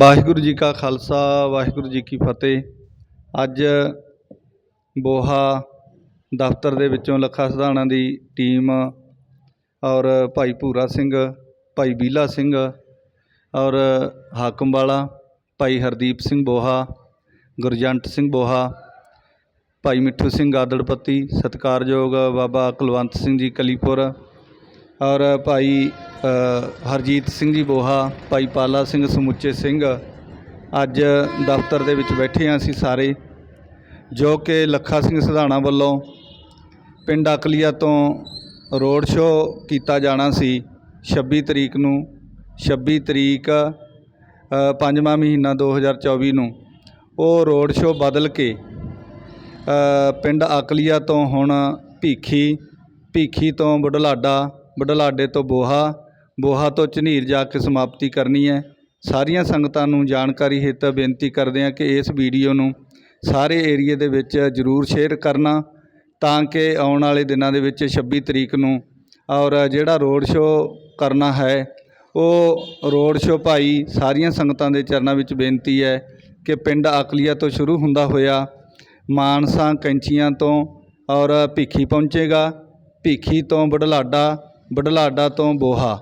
ਵਾਹਿਗੁਰੂ ਜੀ ਕਾ ਖਾਲਸਾ, ਵਾਹਿਗੁਰੂ ਜੀ ਕੀ ਫਤਿਹ। ਅੱਜ ਬੋਹਾ ਦਫ਼ਤਰ ਦੇ ਵਿੱਚੋਂ ਲੱਖਾ ਸਿਧਾਣਾ ਦੀ ਟੀਮ ਔਰ ਭਾਈ ਭੂਰਾ ਸਿੰਘ, ਭਾਈ ਬੀਲਾ ਸਿੰਘ ਔਰ ਹਾਕਮ ਵਾਲਾ ਭਾਈ ਹਰਦੀਪ ਸਿੰਘ ਬੋਹਾ, ਗੁਰਜੰਟ ਸਿੰਘ ਬੋਹਾ, ਭਾਈ ਮਿੱਠੂ ਸਿੰਘ ਗਾਦੜਪੱਤੀ ਸਤਿਕਾਰਯੋਗ ਬਾਬਾ ਕੁਲਵੰਤ ਸਿੰਘ ਜੀ ਕਲੀਪੁਰ ਔਰ ਭਾਈ ਹਰਜੀਤ ਸਿੰਘ ਜੀ ਬੋਹਾ, ਭਾਈ ਪਾਲਾ ਸਿੰਘ ਸਮੁੱਚੇ ਸਿੰਘ, ਅੱਜ ਦਫ਼ਤਰ ਦੇ ਵਿੱਚ ਬੈਠੇ ਹਾਂ ਅਸੀਂ ਸਾਰੇ, ਜੋ ਕਿ ਲੱਖਾ ਸਿੰਘ ਸਿਧਾਣਾ ਵੱਲੋਂ ਪਿੰਡ ਅਕਲੀਆ ਤੋਂ ਰੋਡ ਸ਼ੋਅ ਕੀਤਾ ਜਾਣਾ ਸੀ 26 ਤਰੀਕ ਨੂੰ 26 ਤਰੀਕ ਪੰਜਵਾਂ ਮਹੀਨਾ 2024 ਨੂੰ। ਉਹ ਰੋਡ ਸ਼ੋਅ ਬਦਲ ਕੇ ਪਿੰਡ ਅਕਲੀਆ ਤੋਂ ਹੁਣ ਭੀਖੀ ਭੀਖੀ ਤੋਂ ਬੁਢਲਾਡਾ ਬੁਢਲਾਡੇ ਤੋਂ ਬੋਹਾ ਬੋਹਾ ਤੋਂ ਝਨੀਰ ਜਾ ਕੇ ਸਮਾਪਤੀ ਕਰਨੀ ਹੈ। ਸਾਰੀਆਂ ਸੰਗਤਾਂ ਨੂੰ ਜਾਣਕਾਰੀ ਹਿੱਤ ਬੇਨਤੀ ਕਰਦੇ ਹਾਂ ਕਿ ਇਸ ਵੀਡੀਓ ਨੂੰ ਸਾਰੇ ਏਰੀਏ ਦੇ ਵਿੱਚ ਜ਼ਰੂਰ ਸ਼ੇਅਰ ਕਰਨਾ, ਤਾਂ ਕਿ ਆਉਣ ਵਾਲੇ ਦਿਨਾਂ ਦੇ ਵਿੱਚ 26 ਤਰੀਕ ਨੂੰ ਔਰ ਜਿਹੜਾ ਰੋਡ ਸ਼ੋਅ ਕਰਨਾ ਹੈ, ਉਹ ਰੋਡ ਸ਼ੋਅ ਭਾਈ ਸਾਰੀਆਂ ਸੰਗਤਾਂ ਦੇ ਚਰਨਾਂ ਵਿੱਚ ਬੇਨਤੀ ਹੈ ਕਿ ਪਿੰਡ ਅਕਲੀਆ ਤੋਂ ਸ਼ੁਰੂ ਹੁੰਦਾ ਹੋਇਆ ਮਾਨਸਾ ਕੈਂਚੀਆਂ ਤੋਂ ਔਰ ਭੀਖੀ ਪਹੁੰਚੇਗਾ। ਭੀਖੀ ਤੋਂ ਬੁਢਲਾਡਾ ਬੁਢਲਾਡਾ ਤੋਂ ਬੋਹਾ।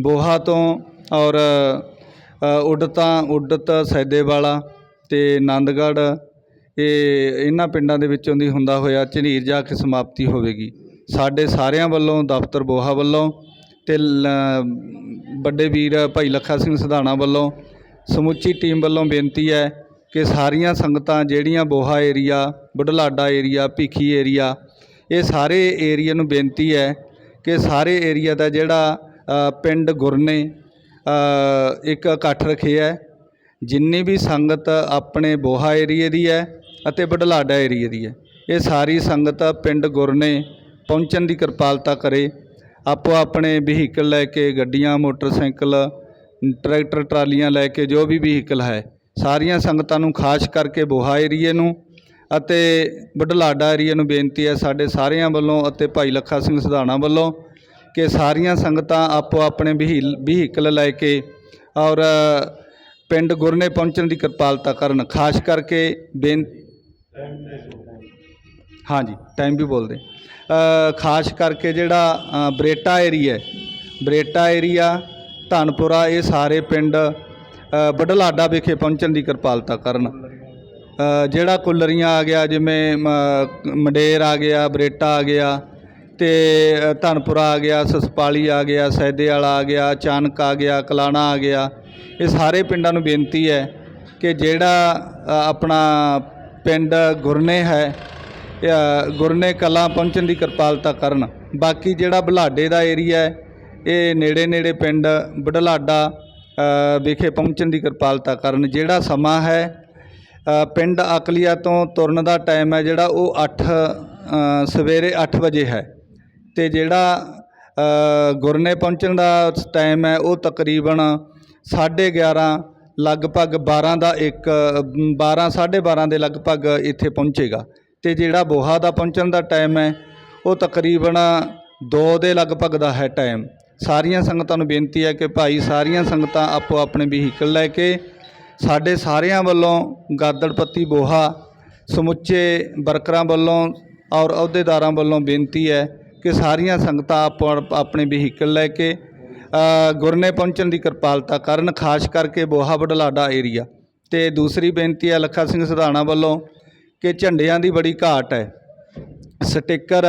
ਬੋਹਾ ਤੋਂ ਔਰ ਅ, ਉਡਤਾਂ ਉਡਤ ਸੈਦੇਵਾਲਾ ਅਤੇ ਆਨੰਦਗੜ੍ਹ ਇਹ ਇਹਨਾਂ ਪਿੰਡਾਂ ਦੇ ਵਿੱਚੋਂ ਦੀ ਹੁੰਦਾ ਹੋਇਆ ਝਨੀਰ ਜਾ ਕੇ ਸਮਾਪਤੀ ਹੋਵੇਗੀ। ਸਾਡੇ ਸਾਰਿਆਂ ਵੱਲੋਂ ਦਫ਼ਤਰ ਬੋਹਾ ਵੱਲੋਂ ਅਤੇ ਵੱਡੇ ਵੀਰ ਭਾਈ ਲੱਖਾ ਸਿੰਘ ਸਧਾਣਾ ਵੱਲੋਂ ਸਮੁੱਚੀ ਟੀਮ ਵੱਲੋਂ ਬੇਨਤੀ ਹੈ ਕਿ ਸਾਰੀਆਂ ਸੰਗਤਾਂ ਜਿਹੜੀਆਂ Boha area Budhlada area Bhikhi area ਇਹ ਸਾਰੇ ਏਰੀਆ ਨੂੰ ਬੇਨਤੀ ਹੈ ਕਿ ਸਾਰੇ ਏਰੀਆ ਦਾ ਜਿਹੜਾ ਪਿੰਡ ਗੁਰਨੇ ਇੱਕ ਇਕੱਠ ਰੱਖਿਆ ਜਿੰਨੀ ਵੀ ਸੰਗਤ ਆਪਣੇ ਬੋਹਾ ਏਰੀਏ ਦੀ ਹੈ ਅਤੇ ਬੁਢਲਾਡਾ ਏਰੀਏ ਦੀ ਹੈ, ਇਹ ਸਾਰੀ ਸੰਗਤ ਪਿੰਡ ਗੁਰਨੇ ਪਹੁੰਚਣ ਦੀ ਕਿਰਪਾਲਤਾ ਕਰੇ। ਆਪੋ ਆਪਣੇ ਵਹੀਕਲ ਲੈ ਕੇ ਗੱਡੀਆਂ, ਮੋਟਰਸਾਈਕਲ, ਟਰੈਕਟਰ, ਟਰਾਲੀਆਂ ਲੈ ਕੇ ਜੋ ਵੀ ਵਹੀਕਲ ਹੈ, ਸਾਰੀਆਂ ਸੰਗਤਾਂ ਨੂੰ ਖਾਸ ਕਰਕੇ ਬੋਹਾ ਏਰੀਏ ਨੂੰ ਅਤੇ ਬੁਢਲਾਡਾ ਏਰੀਏ ਨੂੰ ਬੇਨਤੀ ਹੈ ਸਾਡੇ ਸਾਰਿਆਂ ਵੱਲੋਂ ਅਤੇ ਭਾਈ ਲੱਖਾ ਸਿੰਘ ਸਧਾਣਾ ਵੱਲੋਂ ਕਿ ਸਾਰੀਆਂ ਸੰਗਤਾਂ ਆਪੋ ਆਪਣੇ ਵਹੀਲ ਵਹੀਕਲ ਲੈ ਕੇ ਔਰ ਪਿੰਡ ਗੁਰਨੇ ਪਹੁੰਚਣ ਦੀ ਕਿਰਪਾਲਤਾ ਕਰਨ। ਖਾਸ ਕਰਕੇ ਬੇਨ ਹਾਂਜੀ ਟਾਈਮ ਵੀ ਬੋਲਦੇ। ਖਾਸ ਕਰਕੇ ਜਿਹੜਾ ਬਰੇਟਾ ਏਰੀਆ ਬਰੇਟਾ ਏਰੀਆ ਧਨਪੁਰਾ ਇਹ ਸਾਰੇ ਪਿੰਡ ਅ, ਵਿਖੇ ਪਹੁੰਚਣ ਦੀ ਕਿਰਪਾਲਤਾ ਕਰਨ। ਜਿਹੜਾ ਕੁੱਲਰੀਆਂ ਆ ਗਿਆ ਜਿਵੇਂ ਮ- ਮੰਡੇਰ ਆ ਗਿਆ ਬਰੇਟਾ ਆ ਗਿਆ ਅਤੇ ਅ, ਧਨਪੁਰਾ ਆ ਗਿਆ ਸਸਪਾਲੀ ਆ ਗਿਆ ਸੈਦੇ ਵਾਲਾ ਆ ਗਿਆ ਚਾਨਕ ਆ ਗਿਆ ਕਲਾਣਾ ਆ ਗਿਆ ਇਹ ਸਾਰੇ ਪਿੰਡਾਂ ਨੂੰ ਬੇਨਤੀ ਹੈ ਕਿ ਜਿਹੜਾ ਆਪਣਾ ਪਿੰਡ ਗੁਰਨੇ ਹੈ ਗੁਰਨੇ ਕਲਾਂ ਪਹੁੰਚਣ ਦੀ ਕਿਰਪਾਲਤਾ ਕਰਨ। ਬਾਕੀ ਜਿਹੜਾ ਬੁਢਲਾਡੇ ਦਾ ਏਰੀਆ ਹੈ ਇਹ ਨੇੜੇ ਨੇੜੇ ਪਿੰਡ ਬਡਲਾਡਾ ਵਿਖੇ ਪਹੁੰਚਣ ਦੀ ਕਿਰਪਾਲਤਾ ਕਰਨ। ਜਿਹੜਾ ਸਮਾਂ ਹੈ ਪਿੰਡ ਅਕਲੀਆ ਤੋਂ ਤੁਰਨ ਦਾ ਟਾਈਮ ਹੈ ਜਿਹੜਾ ਉਹ ਅੱਠ ਸਵੇਰੇ ਅੱਠ ਵਜੇ ਹੈ। ਅਤੇ ਜਿਹੜਾ ਗੁਰਨੇ ਪਹੁੰਚਣ ਦਾ ਟਾਈਮ ਹੈ ਉਹ ਤਕਰੀਬਨ 11:30 ਲਗਭਗ 12 ਦਾ ਇੱਕ 12 12:30 ਦੇ ਲਗਭਗ ਇੱਥੇ ਪਹੁੰਚੇਗਾ। ਅਤੇ ਜਿਹੜਾ ਬੋਹਾ ਦਾ ਪਹੁੰਚਣ ਦਾ ਟਾਈਮ ਹੈ, ਉਹ ਤਕਰੀਬਨ ਦੋ ਦੇ ਲਗਭਗ ਦਾ ਹੈ ਟਾਈਮ ਸਾਰੀਆਂ ਸੰਗਤਾਂ ਨੂੰ ਬੇਨਤੀ ਹੈ ਕਿ ਭਾਈ, ਸਾਰੀਆਂ ਸੰਗਤਾਂ ਆਪੋ ਆਪਣੇ ਵਹੀਕਲ ਲੈ ਕੇ ਸਾਡੇ ਸਾਰਿਆਂ ਵੱਲੋਂ ਗਾਦੜਪੱਤੀ ਬੋਹਾ, ਸਮੁੱਚੇ ਵਰਕਰਾਂ ਵੱਲੋਂ ਔਰ ਅਹੁਦੇਦਾਰਾਂ ਵੱਲੋਂ ਬੇਨਤੀ ਹੈ ਕਿ ਸਾਰੀਆਂ ਸੰਗਤਾਂ ਆਪੋ ਆਪਣੇ ਵਹੀਕਲ ਲੈ ਕੇ ਗੁਰਨੇ ਪਹੁੰਚਣ ਦੀ ਕਿਰਪਾਲਤਾ ਕਰਨ, ਖਾਸ ਕਰਕੇ ਬੋਹਾ ਬਡਲਾਡਾ ਏਰੀਆ। ਤੇ ਦੂਸਰੀ ਬੇਨਤੀ ਹੈ ਲੱਖਾ ਸਿੰਘ ਸਧਾਣਾ ਵੱਲੋਂ ਕਿ ਝੰਡਿਆਂ ਦੀ ਬੜੀ ਘਾਟ ਹੈ। ਸਟicker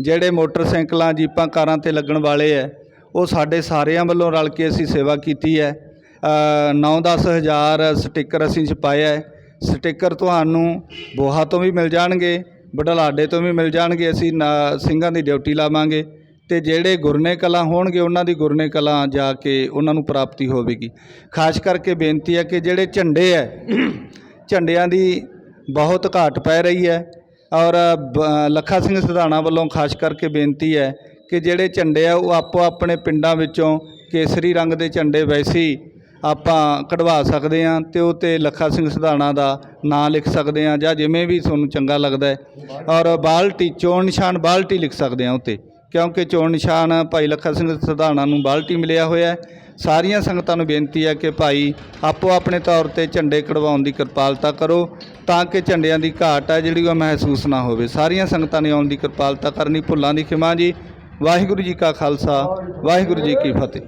ਜਿਹੜੇ ਮੋਟਰਸਾਈਕਲਾਂ, ਜੀਪਾਂ, ਕਾਰਾਂ ਤੇ ਲੱਗਣ ਵਾਲੇ ਹੈ, ਉਹ ਸਾਡੇ ਸਾਰਿਆਂ ਵੱਲੋਂ ਰਲ ਕੇ ਅਸੀਂ ਸੇਵਾ ਕੀਤੀ ਹੈ। 9-10 ਹਜ਼ਾਰ ਸਟicker ਅਸੀਂ ਛਪਾਇਆ ਹੈ। ਸਟicker ਤੁਹਾਨੂੰ ਬੋਹਾ ਤੋਂ ਵੀ ਮਿਲ ਜਾਣਗੇ, ਬਡਲਾਡੇ ਤੋਂ ਵੀ ਮਿਲ ਜਾਣਗੇ, ਅਸੀਂ ਨਾ- ਸਿੰਘਾਂ ਦੀ ਡਿਊਟੀ ਲਾਵਾਂਗੇ ਅਤੇ ਜਿਹੜੇ ਗੁਰਨੇ ਕਲਾਂ ਹੋਣਗੇ, ਉਹਨਾਂ ਦੀ ਗੁਰਨੇ ਕਲਾਂ ਜਾ ਕੇ ਉਹਨਾਂ ਨੂੰ ਪ੍ਰਾਪਤੀ ਹੋਵੇਗੀ। ਖਾਸ ਕਰਕੇ ਬੇਨਤੀ ਹੈ ਕਿ ਜਿਹੜੇ ਝੰਡੇ ਹੈ, ਝੰਡਿਆਂ ਦੀ ਬਹੁਤ ਘਾਟ ਪੈ ਰਹੀ ਹੈ ਔਰ ਬ- ਲੱਖਾ ਸਿੰਘ ਸਧਾਣਾ ਵੱਲੋਂ ਖਾਸ ਕਰਕੇ ਬੇਨਤੀ ਹੈ ਕਿ ਜਿਹੜੇ ਝੰਡੇ ਆ, ਉਹ ਆਪੋ ਆਪਣੇ ਪਿੰਡਾਂ ਵਿੱਚੋਂ ਕੇਸਰੀ ਰੰਗ ਦੇ ਝੰਡੇ ਵੈਸੀ ਆਪਾਂ ਕਢਵਾ ਸਕਦੇ ਹਾਂ ਅਤੇ ਉਹ 'ਤੇ ਲੱਖਾ ਸਿੰਘ ਸਿਧਾਣਾ ਦਾ ਨਾਂ ਲਿਖ ਸਕਦੇ ਹਾਂ ਜਾਂ ਜਿਵੇਂ ਵੀ ਤੁਹਾਨੂੰ ਚੰਗਾ ਲੱਗਦਾ ਔਰ ਬਾਲਟੀ, ਚੋਣ ਨਿਸ਼ਾਨ ਬਾਲਟੀ ਲਿਖ ਸਕਦੇ ਹਾਂ ਉੱਤੇ ਕਿਉਂਕਿ ਚੋਣ ਨਿਸ਼ਾਨ ਭਾਈ ਲੱਖਾ ਸਿੰਘ ਸਿਧਾਣਾ ਨੂੰ ਬਾਲਟੀ ਮਿਲਿਆ ਹੋਇਆ ਸਾਰੀਆਂ ਸੰਗਤਾਂ ਨੂੰ ਬੇਨਤੀ ਹੈ ਕਿ ਭਾਈ ਆਪੋ ਆਪਣੇ ਤੌਰ ਤੇ ਝੰਡੇ ਕਢਵਾਉਣ ਦੀ ਕਿਰਪਾਲਤਾ ਕਰੋ ਤਾਂ ਕਿ ਝੰਡਿਆਂ ਦੀ ਘਾਟ ਹੈ ਜਿਹੜੀ ਉਹ ਮਹਿਸੂਸ ਨਾ ਹੋਵੇ। ਸਾਰੀਆਂ ਸੰਗਤਾਂ ਨੇ ਆਉਣ ਦੀ ਕਿਰਪਾਲਤਾ ਕਰਨੀ, ਭੁੱਲਾਂ ਦੀ ਖਿਮਾ ਜੀ। ਵਾਹਿਗੁਰੂ ਜੀ ਕਾ ਖਾਲਸਾ, ਵਾਹਿਗੁਰੂ ਜੀ ਕੀ ਫਤਿਹ।